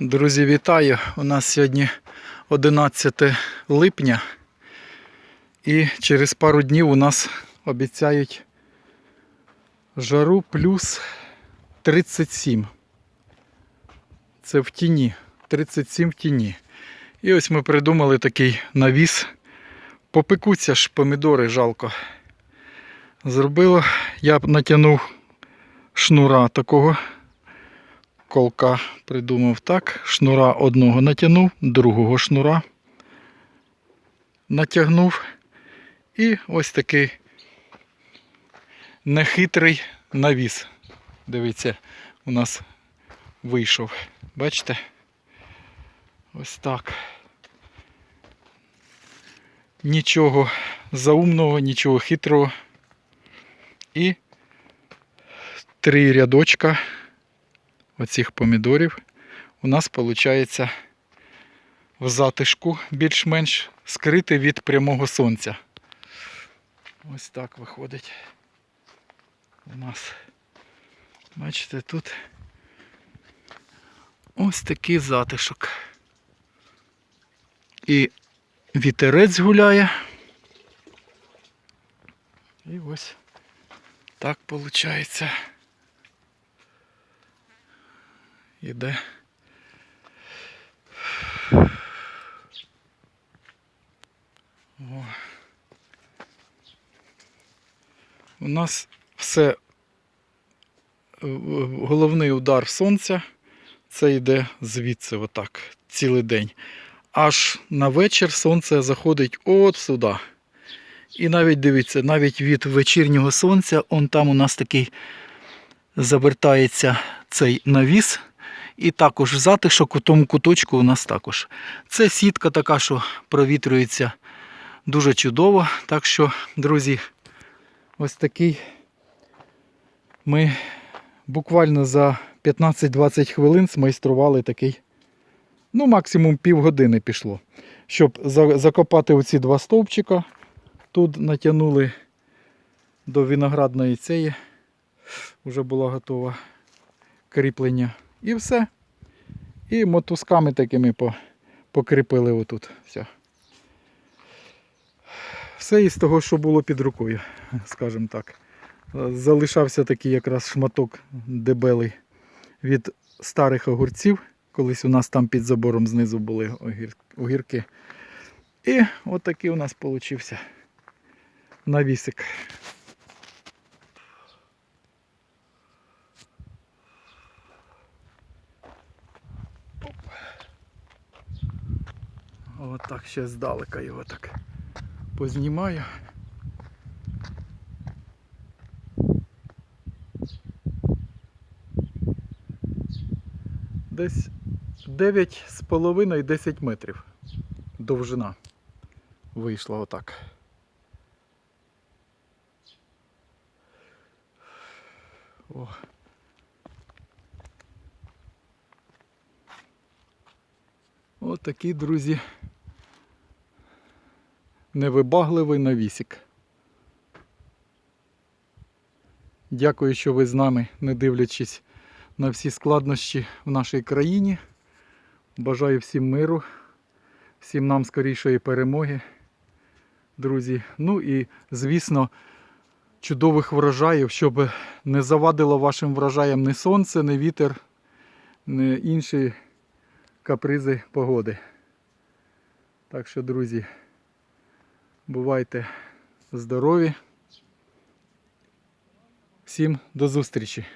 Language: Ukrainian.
Друзі, вітаю! У нас сьогодні 11 липня і через пару днів у нас обіцяють жару плюс 37. Це в тіні. 37 в тіні. І ось ми придумали такий навіс. Попекуться ж помідори жалко. Зробило, я натягнув шнура такого колка придумав так. Шнура одного натягнув, другого шнура натягнув. І ось такий нехитрий навіс. Дивіться, у нас вийшов. Бачите? Ось так. Нічого заумного, нічого хитрого. І три рядочка оцих помідорів у нас виходить в затишку більш-менш скрити від прямого сонця. Ось так виходить. У нас, бачите, тут ось такий затишок. І вітерець гуляє. І ось так виходить. Іде. О. У нас все е, головний удар сонця. Це йде звідси, отак, цілий день. Аж на вечір сонце заходить от сюди. І навіть дивіться, навіть від вечірнього сонця, он там у нас такий завертається цей навіс. І також затишок у тому куточку у нас також. Це сітка така, що провітрюється дуже чудово. Так що, друзі, ось такий ми буквально за 15-20 хвилин змайстрували такий, ну, максимум півгодини пішло. Щоб закопати оці два стовпчика, тут натягнули до виноградної цієї, вже була готова кріплення. І все. І мотузками такими покріпили отут. Все. Все із того, що було під рукою, скажімо так. Залишався такий якраз шматок дебелий від старих огурців. Колись у нас там під забором знизу були огірки. І отакий у нас получився навісик. От так ще здалека його так познімаю. Десь 9,5-10 метрів довжина вийшла отак. О. От такі, друзі, невибагливий навісик. Дякую, що ви з нами, не дивлячись на всі складнощі в нашій країні. Бажаю всім миру, всім нам скорішої перемоги, друзі. Ну і, звісно, чудових врожаїв, щоб не завадило вашим врожаям ні сонце, ні вітер, ні інші капризи погоди. Так що, друзі, бувайте здорові. Всім до зустрічі!